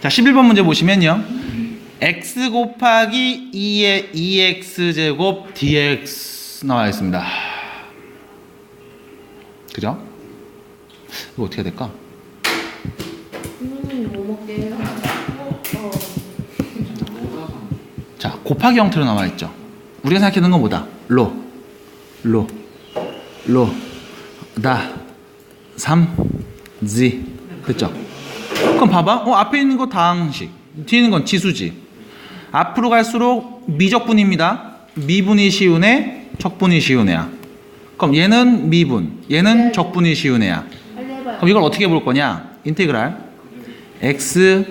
자, 11번 문제 보시면요. x 곱하기 2의 2x 제곱 dx 나와 있습니다. 그죠? 이거 어떻게 해야 될까? 음, 뭐 먹게요? 어, 자, 곱하기 형태로 나와 있죠. 우리가 생각하는 건 뭐다? 로, 로, 로, 다, 삼, 지. 됐죠? 그럼 봐봐. 어, 앞에 있는 거 다항식. 뒤에 있는 건 지수지. 앞으로 갈수록 미적분입니다. 미분이 쉬운 애, 적분이 쉬운 애야. 그럼 얘는 미분, 얘는 네. 적분이 쉬운 애야. 그럼 이걸 어떻게 볼 거냐? 인테그랄 x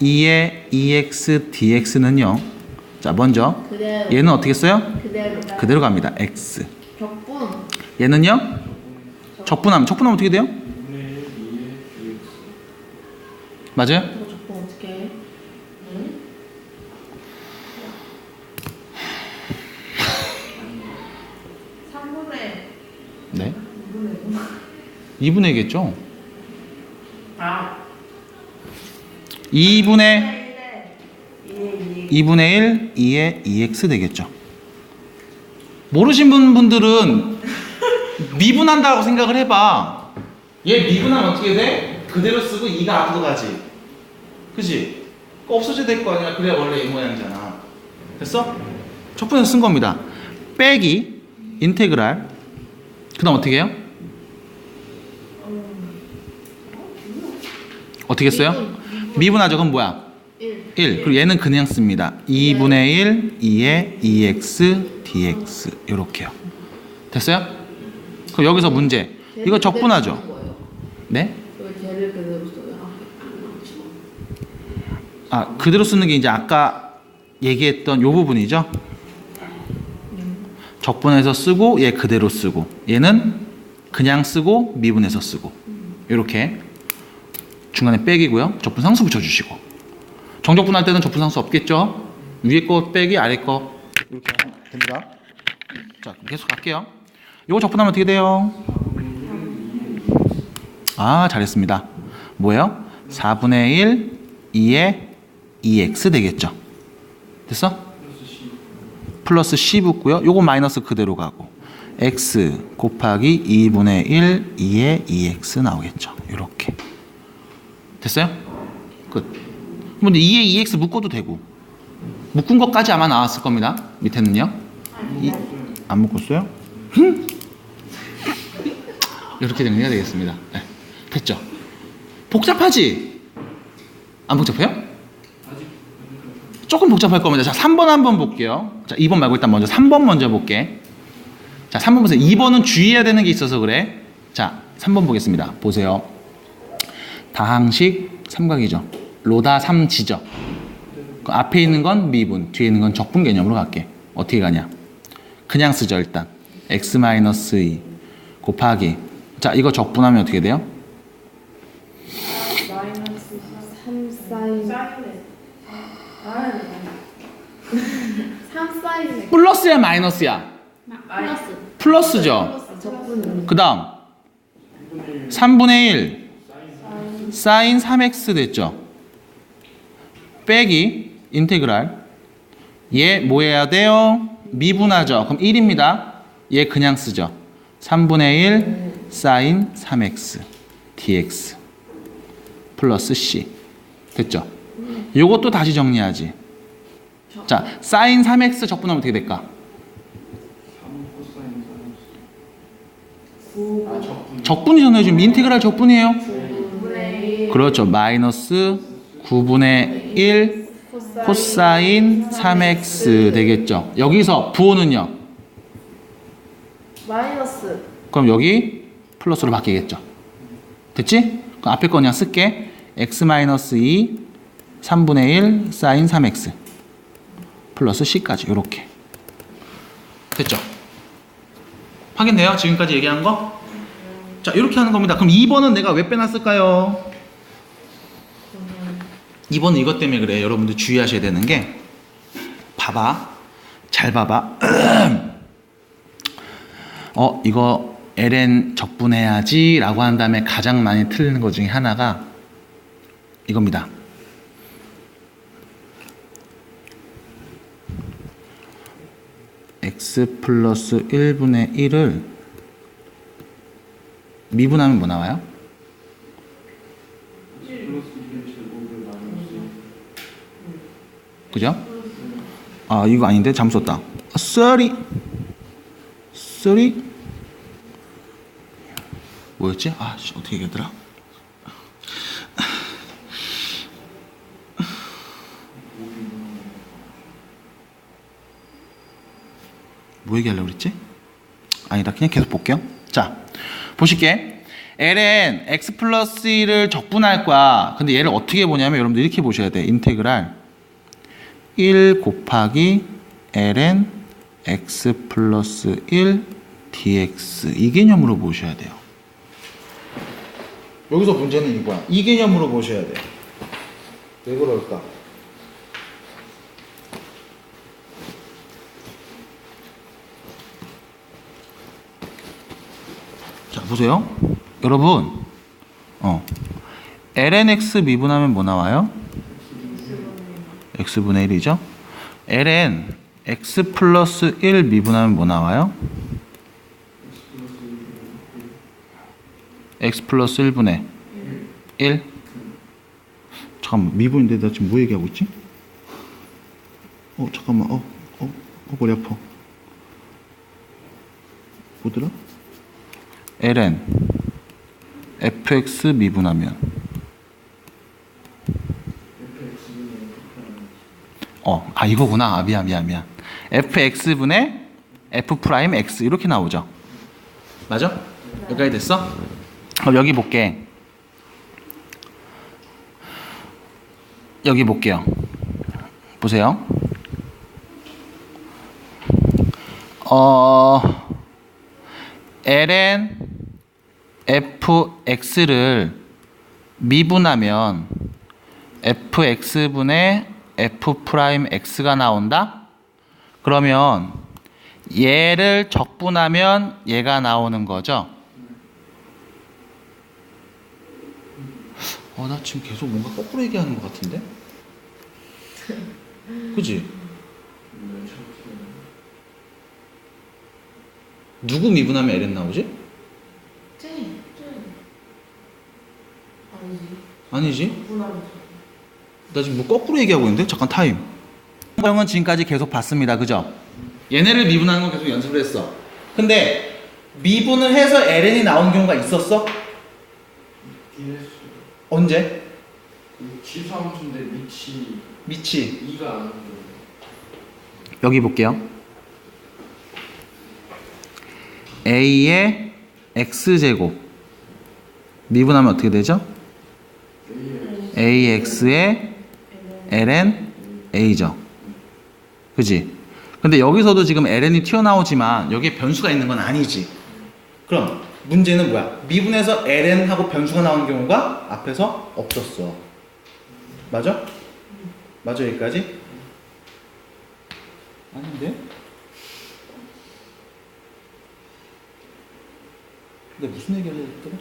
2의 2x dx는요. 자, 먼저. 얘는 어떻게 써요? 그대로. 그대로 갑니다. x. 격분. 얘는요? 적분하면 적분하면 어떻게 돼요? 맞아요? 네. 2분의겠죠? 아. 2분의 2분의 1, 2의 2x 되겠죠. 모르신 분- 분들은 미분한다고 생각을 해봐. 얘 미분하면 어떻게 돼? 그대로 쓰고 2가 앞으로 가지. 그지? 없어져야 될 거 아니야. 그래야 원래 이 모양이잖아. 됐어? 첫 번째 쓴 겁니다. 빼기, 인테그랄. 그 다음 어떻게 해요? 어떻게 써요? 미분하죠. 그럼 뭐야? 1. 1. 그리고 얘는 그냥 씁니다. 2분의 1, 2의 2x dx. 이렇게요. 됐어요? 그럼 여기서 문제. 이거 적분하죠? 네? 아, 아, 그대로 쓰는 게 이제 아까 얘기했던 요 부분이죠? 적분해서 쓰고 얘 그대로 쓰고 얘는 그냥 쓰고 미분해서 쓰고 이렇게 중간에 빼기고요. 적분 상수 붙여주시고 정적분 할 때는 적분 상수 없겠죠? 위에 거 빼기 아래 거 이렇게 됩니다. 자 그럼 계속 갈게요. 요거 적분하면 어떻게 돼요? 아 잘했습니다. 뭐예요? 4분의 1 2의 2x 되겠죠? 됐어? 플러스 C 붙고요. 요거 마이너스 그대로 가고 x 곱하기 2분의 1 2의 2x 나오겠죠. 이렇게 됐어요? 끝. 근데 2의 2x 묶어도 되고 묶은 것까지 아마 나왔을 겁니다. 밑에는요. 이, 안 묶었어요? 흠. 이렇게 정리가 되겠습니다. 네. 됐죠? 복잡하지? 안 복잡해요? 조금 복잡할 겁니다. 자, 3번 한번 볼게요. 자, 2번 말고 일단 먼저 3번 먼저 볼게. 자, 3번 보세요. 2번은 주의해야 되는 게 있어서 그래. 자, 3번 보겠습니다. 보세요. 다항식 삼각이죠. 로다 3지죠. 그 앞에 있는 건 미분, 뒤에 있는 건 적분 개념으로 갈게. 어떻게 가냐? 그냥 쓰죠, 일단. x-2 곱하기. 자, 이거 적분하면 어떻게 돼요? 마이너스 3 사인. 3 사인. 플러스야, 마이너스야? 플러스. 플러스죠. 플러스 적분. 그 다음 3분의 1 사인 3x 됐죠 빼기 인테그랄 얘 뭐 해야 돼요? 미분하죠 그럼 1입니다 얘 그냥 쓰죠 3분의 1 사인 3x dx 플러스 c 됐죠 요것도 다시 정리하지 자 사인 3x 적분하면 어떻게 될까? 적분이잖아요. 지금 인테그랄 적분이에요. 9분의 1. 그렇죠. 마이너스 9분의 1 코사인 3x 되겠죠. 여기서 부호는요. 마이너스. 그럼 여기 플러스로 바뀌겠죠. 됐지? 그럼 앞에 거 그냥 쓸게. x 마이너스 2 3분의 1 사인 3x 플러스 c까지 이렇게 됐죠? 확인돼요? 지금까지 얘기한 거? 자 이렇게 하는 겁니다. 그럼 2번은 내가 왜 빼놨을까요? 2번은 이것 때문에 그래. 여러분들 주의하셔야 되는 게 봐봐. 잘 봐봐. 어 이거 ln 적분해야지 라고 한 다음에 가장 많이 틀리는 것 중에 하나가 이겁니다. X 플러스 1분의 1을 미분하면 뭐 나와요? 그죠? 아 이거 아닌데 잠 썼다. 30 30 뭐였지? 아 씨, 어떻게 얘기하더라? 뭐 얘기하려고 그랬지? 아니다 그냥 계속 볼게요. 자 보실게. ln x 플러스 1을 적분할 거야. 근데 얘를 어떻게 보냐면 여러분들 이렇게 보셔야 돼. 인테그랄 1 곱하기 ln x 플러스 1 dx. 이 개념으로 보셔야 돼요. 여기서 문제는 이거야. 이 개념으로 보셔야 돼 왜 그럴까 보세요 여러분 어 lnx 미분하면 뭐 나와요? x분의 1이죠 ln x 플러스 1 미분하면 뭐 나와요? x 플러스 1분의 1 잠깐만 미분인데 나 지금 뭐 얘기하고 있지? 어 잠깐만 어, 어, 어 머리 아파 뭐더라? Ln fx 미분하면 어, 아 이거구나. 아, 미안 미안 미안. fx분의 f 프라임 x 이렇게 나오죠. 맞아? 여기까지 됐어? 그럼 여기 볼게. 여기 볼게요. 보세요. 어 ln fx를 미분하면 fx분의 f 프라임 x가 나온다? 그러면 얘를 적분하면 얘가 나오는 거죠? 어, 나 지금 계속 뭔가 거꾸로 얘기하는 것 같은데? 그지? 누구 미분하면 ln 나오지? 아니지. 나 지금 뭐 거꾸로 얘기하고 있는데? 잠깐 타임. 형은 지금까지 계속 봤습니다. 그죠? 얘네를 미분하는 거 계속 연습을 했어. 근데 미분을 해서 ln이 나온 경우가 있었어? 언제? 지수함수인데 밑이 미치. 2가 안 나오고 여기 볼게요. a의 x제곱 미분하면 어떻게 되죠? Ax의 ln a죠. 그지? 근데 여기서도 지금 ln이 튀어나오지만 여기에 변수가 있는 건 아니지. 그럼 문제는 뭐야? 미분해서 ln하고 변수가 나오는 경우가 앞에서 없었어. 맞아? 맞아 여기까지? 아닌데? 근데 무슨 얘기하려고 했더라?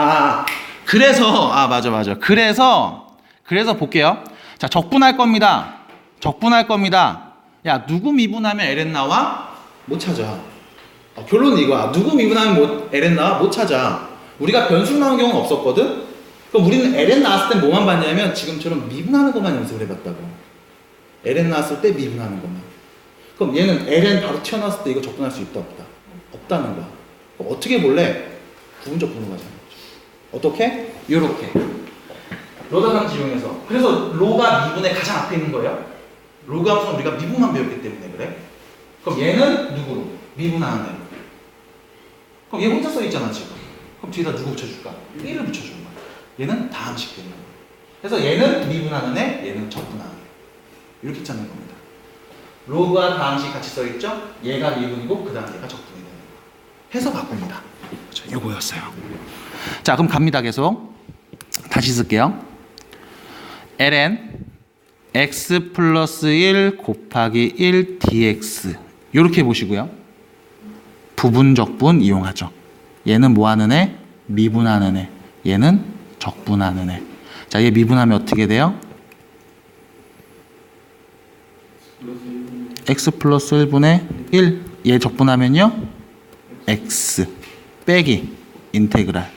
아, 그래서 아 맞아 맞아. 그래서 그래서 볼게요. 자 적분할 겁니다. 적분할 겁니다. 야 누구 미분하면 ln 나와? 못 찾아. 어, 결론은 이거야. 누구 미분하면 뭐 ln 나와? 못 찾아. 우리가 변수 나온 경우는 없었거든. 그럼 우리는 ln 나왔을 때 뭐만 봤냐면 지금처럼 미분하는 것만 연습을 해봤다고. ln 나왔을 때 미분하는 것만. 그럼 얘는 ln 바로 튀어나왔을 때 이거 적분할 수 있다 없다? 없다는 거야. 어떻게 볼래? 부분적 가자는 거죠. 어떻게? 요렇게. 로더 함수 이용해서. 그래서 로가 미분의 가장 앞에 있는 거예요. 로그 함수는 우리가 미분만 배웠기 때문에 그래. 그럼 얘는 누구로? 미분하는 애로. 그럼 얘 혼자 써 있잖아 지금. 그럼 뒤에다 누구 붙여줄까? 1을 붙여주는 거야. 얘는 다항식 되는 거야. 그래서 얘는 미분하는 애, 얘는 적분하는 애. 이렇게 찾는 겁니다. 로그와 다항식 같이 써 있죠? 얘가 미분이고 그 다음 얘가 적분이 되는 거야. 해서 바꿉니다. 요거였어요. 자, 그럼 갑니다. 계속. 다시 쓸게요. ln x 플러스 1 곱하기 1 dx 이렇게 보시고요. 부분 적분 이용하죠. 얘는 뭐 하는 애? 미분하는 애. 얘는 적분하는 애. 자, 얘 미분하면 어떻게 돼요? 플러스 1 x 플러스 1분의 1. 얘 적분하면요. x 빼기 인테그랄.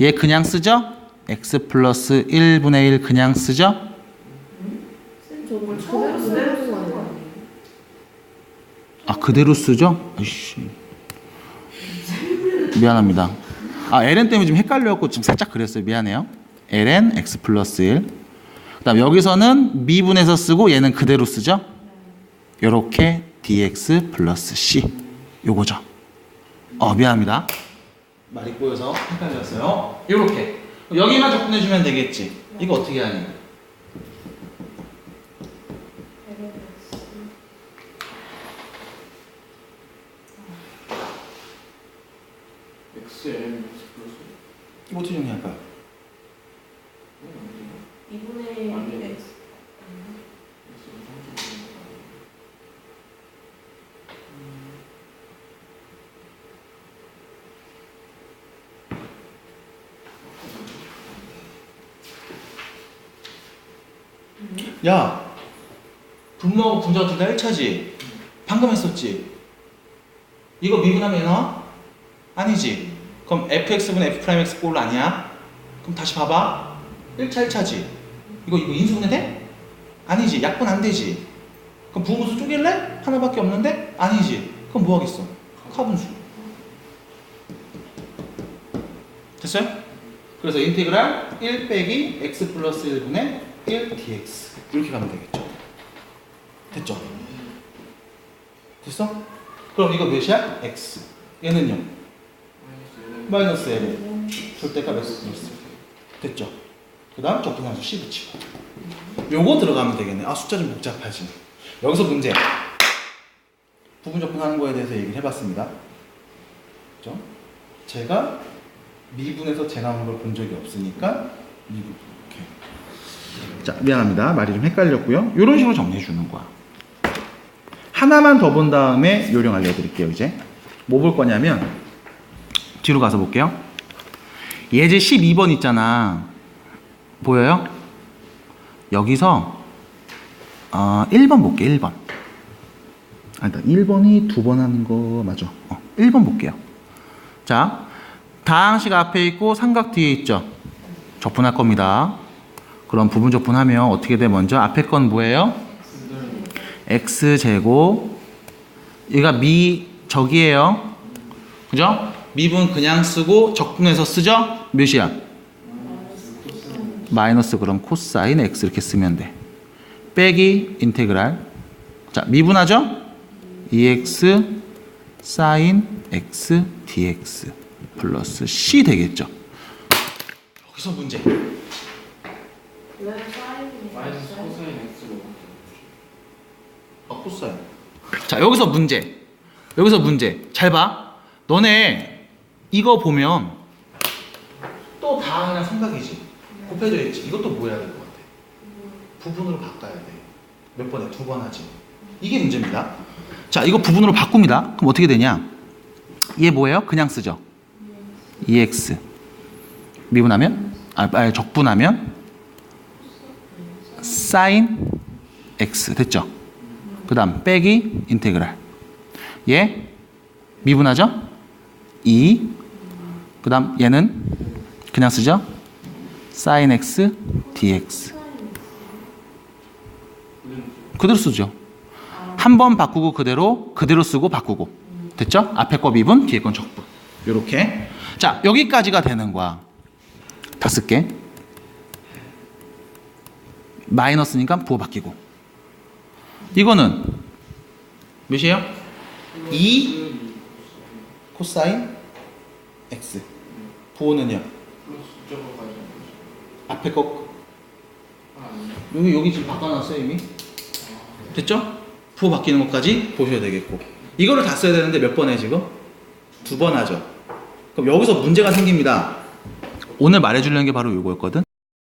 얘 그냥 쓰죠? x 플러스 1분의 1 그냥 쓰죠? 아 그대로 쓰죠? 아이씨. 미안합니다. 아 ln 때문에 좀 헷갈려갖고 지금 살짝 그랬어요. 미안해요. ln x 플러스 1. 그다음 여기서는 미분해서 쓰고 얘는 그대로 쓰죠? 요렇게 dx 플러스 c 요거죠. 어 미안합니다. 말이 꼬여서 헷갈렸어요. 요렇게 여기만 접근해주면 되겠지. 이거 어떻게 하니? XM X 플러스 이거 어떻게 정리할까요? 2분의 아니. 1 X x 야, 분모하고 분자가 둘다 1차지? 방금 했었지? 이거 미분하면? 아니지? 그럼 fx분의 f'x 꼴 아니야? 그럼 다시 봐봐. 1차 1차지? 이거 이거 인수분해 돼? 아니지. 약분 안 되지. 그럼 부분수 쪼갤래? 하나밖에 없는데? 아니지. 그럼 뭐 하겠어? 카분수. 됐어요? 그래서 인테그랄 1 빼기 x 플러스 1분의 1 dx 이렇게 가면 되겠죠. 됐죠? 됐어? 그럼 이거 몇이야? x. 얘는요? 마이너스 1. 절대값 x 플러스 1. 됐죠? 그 다음 적분함수 c 붙이고. 요거 들어가면 되겠네. 아 숫자 좀 복잡하지. 여기서 문제. 부분 적분하는 거에 대해서 얘기를 해봤습니다. 그죠? 제가 미분에서 재 나온 걸 본 적이 없으니까 미분. 자 미안합니다. 말이 좀 헷갈렸고요. 이런 식으로 정리해 주는 거야. 하나만 더 본 다음에 요령 알려드릴게요. 이제 뭐 볼 거냐면 뒤로 가서 볼게요. 예제 12번 있잖아. 보여요? 여기서 어, 1번 볼게. 1번. 아니다. 1번이 두 번 하는 거 맞아. 어, 1번 볼게요. 자, 다항식 앞에 있고 삼각 뒤에 있죠. 적분할 겁니다. 그럼 부분 적분하면 어떻게 돼? 먼저 앞에 건 뭐예요? x 제곱. 얘가 미 적이에요. 그죠? 미분 그냥 쓰고 적분해서 쓰죠? 몇이야? 마이너스 그럼 코사인 x 이렇게 쓰면 돼. 빼기 인테그랄. 자, 미분하죠? 2x 사인 x dx 플러스 c 되겠죠. 여기서 문제. 자, 여기서 문제. 여기서 문제. 잘 봐. 너네 이거 보면 또 다 그냥 삼각이지. 곱해져 있지. 이것도 뭐 해야 될 것 같아? 부분으로 바꿔야 돼. 몇 번에? 두 번 하지. 이게 문제입니다. 자, 이거 부분으로 바꿉니다. 그럼 어떻게 되냐? 얘 뭐예요? 그냥 쓰죠. 2x. 미분하면? 아, 아니, 적분하면? 사인 x. 됐죠? 그 다음 빼기 인테그랄 얘 미분하죠? 2 그 다음 얘는 그냥 쓰죠? sin x dx 그대로 쓰죠 한 번 바꾸고 그대로 그대로 쓰고 바꾸고 됐죠? 앞에 거 미분 뒤에 건 적분 요렇게 자 여기까지가 되는 거야 다 쓸게 마이너스니까 부호 바뀌고. 이거는 몇이에요? 2 코사인 x. 부호는요? 앞에 거. 여기 여기 지금 바꿔놨어요 이미? 됐죠? 부호 바뀌는 것까지 보셔야 되겠고. 이거를 다 써야 되는데 몇 번 해 지금? 두 번 하죠. 그럼 여기서 문제가 생깁니다. 오늘 말해주려는 게 바로 이거였거든